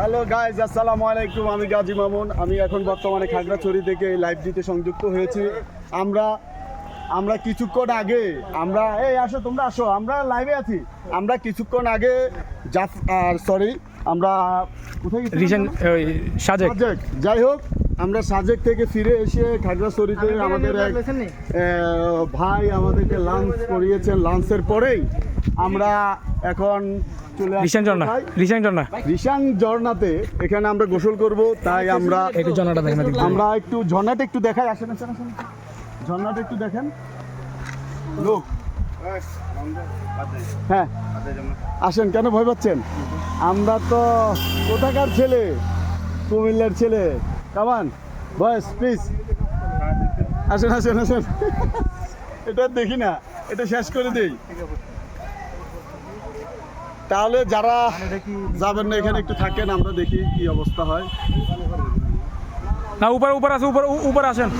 Hello guys আসসালামু আলাইকুম। আমি গাজী মামুন। আমি এখন বর্তমানে খাগড়াছড়ি থেকে লাইভ দিতে সংযুক্ত হয়েছি। আমরা আমরা কিছুক্ষণ আগে আমরা এই আসো তোমরা আসো আমরা লাইভে আছি। আমরা কিছুক্ষণ আগে জাফ আর সরি আমরা কোথায় সাজেক। যাই হোক আমরা সাজেক থেকে ফিরে এসে খাগড়াছড়িতে আমাদের এক ভাই আমাদেরকে লাঞ্চ করিয়েছেন। লাঞ্চের পরেই আমরা এখন চলে রিসেন্ট ঝর্ণা? রিসেন্ট ঝর্ণা রিসাং ঝর্ণাতে এখানে আমরা গোসল করব তাই আমরা একটু ঝর্ণাটা দেখেন আমরা একটু ঝর্ণাটা একটু দেখাই আসেন আসেন আসেন। ঝর্ণাটা একটু দেখেন। লোক। হ্যাঁ। আসেন কেন ভয় পাচ্ছেন? আমরা তো কোথাকার ছেলে? কুমিল্লার ছেলে। কামান বয়স প্লিজ আসেন আসেন আসেন। এটা দেখি না এটা শেষ করে দেই। তাহলে যারা যাবেন না এখানে একটু থাকেন আমরা দেখি কি অবস্থা হয়। না উপরে উপরে আছে উপরে উপরে আসেন।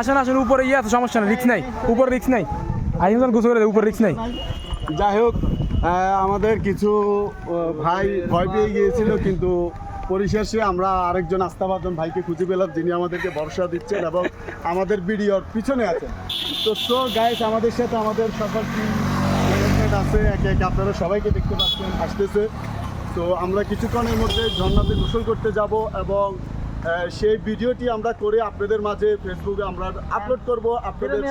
আসেন আসেন উপরে ইয়ে আছে সমস্যা নেই রিক্স নাই। উপরে রিক্স নাই। আইন গোসল করে উপরে রিক্স নাই। যাই হোক আমাদের কিছু ভাই ভয় পেয়ে গিয়েছিল কিন্তু পরিশেষে আমরা আরেকজন আস্থাভাজন ভাইকে খুঁজে পেলাম যিনি আমাদেরকে ভরসা দিচ্ছেন এবং আমাদের ভিডিওর পিছনে আছেন। তো সো গাইস আমাদের সাথে আমাদের সকল টিম আছে একে একে আপনারা সবাইকে দেখতে পাচ্ছেন আসতেছে। তো আমরা কিছুক্ষণের মধ্যে ঝর্ণাতে গোসল করতে যাব এবং সেই ভিডিওটি আমরা করে আপনাদের মাঝে ফেসবুকে আমরা আপলোড করব। আপনাদের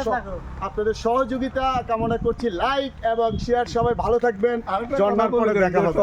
আপনাদের সহযোগিতা কামনা করছি। লাইক এবং শেয়ার সবাই ভালো থাকবেন। ঝর্ণার পরে দেখা হবে।